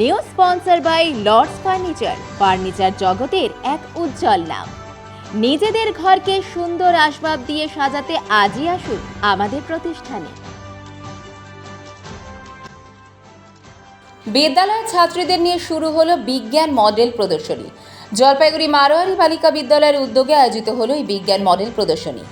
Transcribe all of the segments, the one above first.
New sponsor by Lords furniture. Furniture জগতের এক উজ্জ্বল নাম। নিজেদের ঘরকে সুন্দর আসবাব দিয়ে সাজাতে আজই আসুন আমাদের প্রতিষ্ঠানে। বিদ্যালয়ের ছাত্রীদের নিয়ে শুরু হলো বিজ্ঞান মডেল প্রদর্শনী। জলপাইগুড়ি মারোয়ারি বালিকা বিদ্যালয়ের উদ্যোগে আয়োজিত হলো এই বিজ্ঞান মডেল প্রদর্শনী।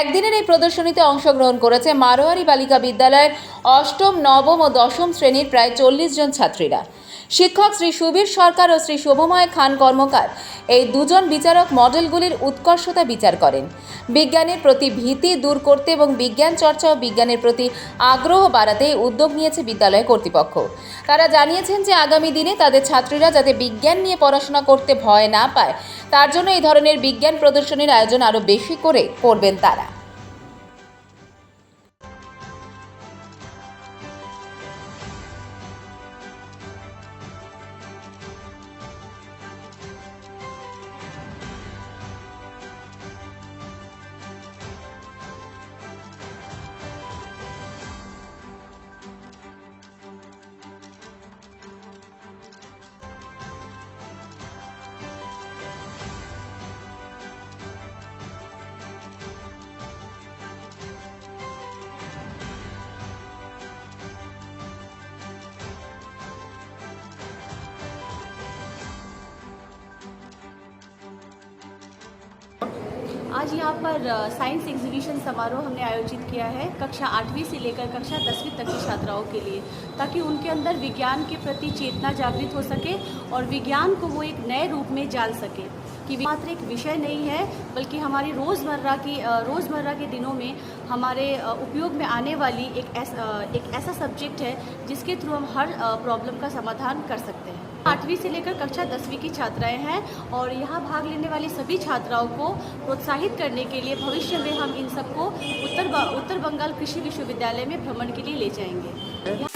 একদিনের এই প্রদর্শনীতে অংশগ্রহণ করেছে মারোয়ারি বালিকা বিদ্যালয়ের অষ্টম, নবম ও দশম শ্রেণির প্রায় চল্লিশ জন ছাত্রীরা। শিক্ষক শ্রী সুবীর সরকার ও শ্রী শোভময় খান কর্মকার এই দুজন বিচারক মডেলগুলির উৎকর্ষতা বিচার করেন। বিজ্ঞানের প্রতি ভীতি দূর করতে এবং বিজ্ঞান চর্চা ও বিজ্ঞানের প্রতি আগ্রহ বাড়াতে উদ্যোগ নিয়েছে বিদ্যালয় কর্তৃপক্ষ। তারা জানিয়েছেন যে আগামী দিনে তাদের ছাত্রীরা যাতে বিজ্ঞান নিয়ে পড়াশোনা করতে ভয় না পায়, তার জন্য এই ধরনের বিজ্ঞান প্রদর্শনীর আয়োজন আরও বেশি করে করবেন তারা। आज यहाँ पर साइंस एग्जीबिशन समारोह हमने आयोजित किया है, कक्षा आठवीं से लेकर कक्षा दसवीं तक की छात्राओं के लिए, ताकि उनके अंदर विज्ञान के प्रति चेतना जागृत हो सके और विज्ञान को वो एक नए रूप में जान सके। कि मात्र एक विषय नहीं है बल्कि हमारी रोज़मर्रा की रोज़मर्रा के दिनों में हमारे उपयोग में आने वाली एक ऐस, एक ऐसा सब्जेक्ट है जिसके थ्रू हम हर प्रॉब्लम का समाधान कर सकते हैं। आठवीं से लेकर कक्षा दसवीं की छात्राएँ हैं और यहाँ भाग लेने वाली सभी छात्राओं को प्रोत्साहित करने के लिए भविष्य में हम इन सबको उत्तर उत्तर बंगाल कृषि विश्वविद्यालय में भ्रमण के लिए ले जाएँगे।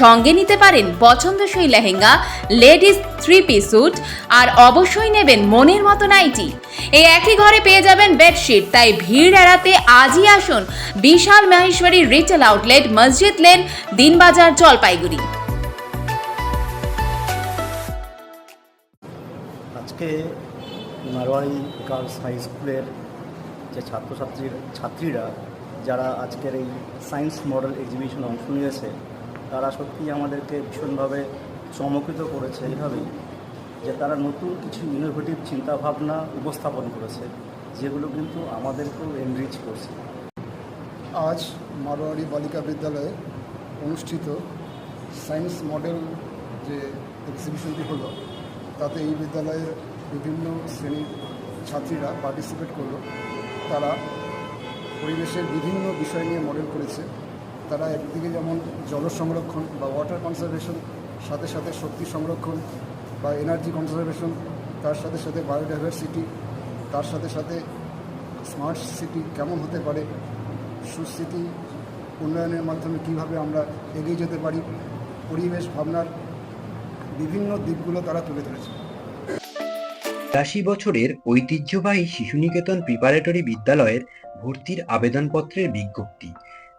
সঙ্গে নিতে পারেন পছন্দসই lehenga, ladies three piece suit আর অবশ্যই নেবেন মনের মতো নাইটি। এই একই ঘরে পেয়ে যাবেন বেডশিট তাই ভিড় এড়াতে আজই আসুন Bishal Maheshwari retail outlet Masjid lane Dinbazar Jalpaiguri. আজকে মারোয়ারি গার্লস হাই স্কুলের যে ছাত্রছাত্রীর ছাত্রীরা, যারা আজকের এই সায়েন্স মডেল এক্সিবিশনে অংশ নিয়েছে তারা সত্যি আমাদেরকে ভীষণভাবে চমকিত করেছে এইভাবেই, যে তারা নতুন কিছু ইনোভেটিভ চিন্তাভাবনা উপস্থাপন করেছে, যেগুলো কিন্তু আমাদেরকেও এনরিচ করছে। আজ মারোয়ারি বালিকা বিদ্যালয়ে অনুষ্ঠিত সায়েন্স মডেল যে এক্সিবিশনটি হলো, তাতে এই বিদ্যালয়ে বিভিন্ন শ্রেণির ছাত্রীরা পার্টিসিপেট করল। তারা পরিবেশের বিভিন্ন বিষয় নিয়ে মডেল করেছে। তারা একদিকে যেমন জল সংরক্ষণ বা ওয়াটার কনজারভেশন সাথে সাথে শক্তি সংরক্ষণ বা এনার্জি কনজারভেশন তার সাথে সাথে বায়োডাইভার্সিটি তার সাথে সাথে স্মার্ট সিটি কেমন হতে পারে সুস্থিতি উন্নয়নের মাধ্যমে কীভাবে আমরা এগিয়ে যেতে পারি, পরিবেশ ভাবনার বিভিন্ন দিকগুলো তারা তুলে ধরেছে। আশি বছরের ঐতিহ্যবাহী শিশুনিকেতন প্রিপারেটরি বিদ্যালয়ের ভর্তির আবেদনপত্রের বিজ্ঞপ্তি।